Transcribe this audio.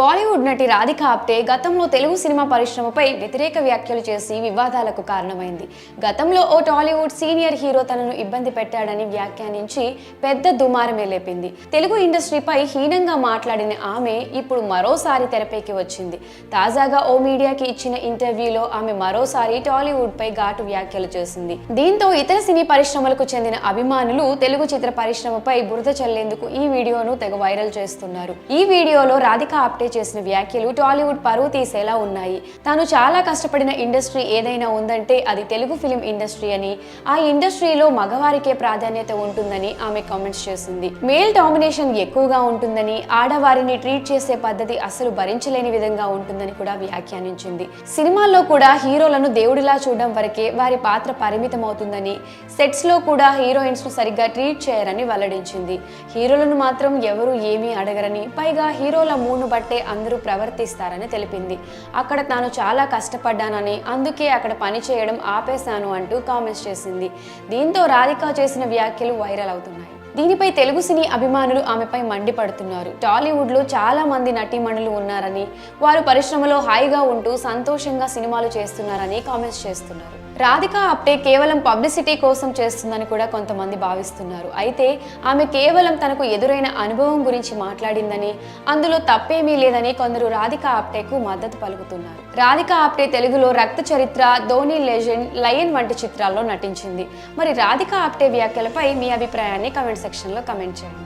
బాలీవుడ్ నటి రాధిక ఆప్టే గతంలో తెలుగు సినిమా పరిశ్రమపై వ్యతిరేక వ్యాఖ్యలు చేసి వివాదాలకు కారణమైంది. గతంలో ఓ టాలీవుడ్ సీనియర్ హీరో తనను ఇబ్బంది పెట్టాడని వ్యాఖ్యానించి పెద్ద దుమారమే లేపింది. తెలుగు ఇండస్ట్రీపై హీనంగా మాట్లాడిన ఆమె ఇప్పుడు మరోసారి తెరపైకి వచ్చింది. తాజాగా ఓ మీడియాకి ఇచ్చిన ఇంటర్వ్యూలో ఆమె మరోసారి టాలీవుడ్ పై ఘాటు వ్యాఖ్యలు చేసింది. దీంతో ఇతర సినీ పరిశ్రమలకు చెందిన అభిమానులు తెలుగు చిత్ర పరిశ్రమపై బురద చల్లేందుకు ఈ వీడియోను తెగ వైరల్ చేస్తున్నారు. ఈ వీడియోలో రాధిక ఆప్టే చేసిన వ్యాఖ్యలు టాలీవుడ్ పరువు తీసేలా ఉన్నాయి. తాను చాలా కష్టపడిన ఇండస్ట్రీ ఏదైనా ఉందంటే అది తెలుగు ఫిలిం ఇండస్ట్రీ అని ఆ ఇండస్ట్రీలో మగవారికే ప్రాధాన్యత ఉంటుందని ఆమె కామెంట్స్ చేసింది. మేల్ డామినేషన్ ఎక్కువగా ఉంటుందని ఆడవారిని ట్రీట్ చేసే పద్ధతి అసలు భరించలేని విధంగా ఉంటుందని కూడా వ్యాఖ్యానించింది. సినిమాల్లో కూడా హీరోలను దేవుడిలా చూడడం వరకే వారి పాత్ర పరిమితం అవుతుందని సెట్స్లో కూడా హీరోయిన్స్ను సరిగ్గా ట్రీట్ చేయరని వెల్లడించింది. హీరోలను మాత్రం ఎవరు ఏమీ అడగరని పైగా హీరోల మూడ్ను బట్టే అందరూ ప్రవర్తిస్తారని తెలిపింది. అక్కడ తాను చాలా కష్టపడ్డానని అందుకే అక్కడ పని చేయడం ఆపేశాను అంటూ కామెంట్స్ చేసింది. దీంతో రాధిక చేసిన వ్యాఖ్యలు వైరల్ అవుతున్నాయి. దీనిపై తెలుగు సినీ అభిమానులు ఆమెపై మండిపడుతున్నారు. టాలీవుడ్లో చాలా మంది నటీమణులు ఉన్నారని వారు పరిశ్రమలో హాయిగా ఉంటూ సంతోషంగా సినిమాలు చేస్తున్నారని కామెంట్స్ చేస్తున్నారు. రాధిక అప్టే కేవలం పబ్లిసిటీ కోసం చేస్తుందని కూడా కొంతమంది భావిస్తున్నారు. అయితే ఆమె కేవలం తనకు ఎదురైన అనుభవం గురించి మాట్లాడిందని అందులో తప్పేమీ లేదని కొందరు రాధిక ఆప్టేకు మద్దతు పలుకుతున్నారు. రాధిక ఆప్టే తెలుగులో రక్త చరిత్ర ధోని లెజెండ్ లయన్ వంటి చిత్రాల్లో నటించింది. మరి రాధిక ఆప్టే వ్యాఖ్యలపై మీ అభిప్రాయాన్ని కమెంట్ సెక్షన్లో కమెంట్ చేయండి.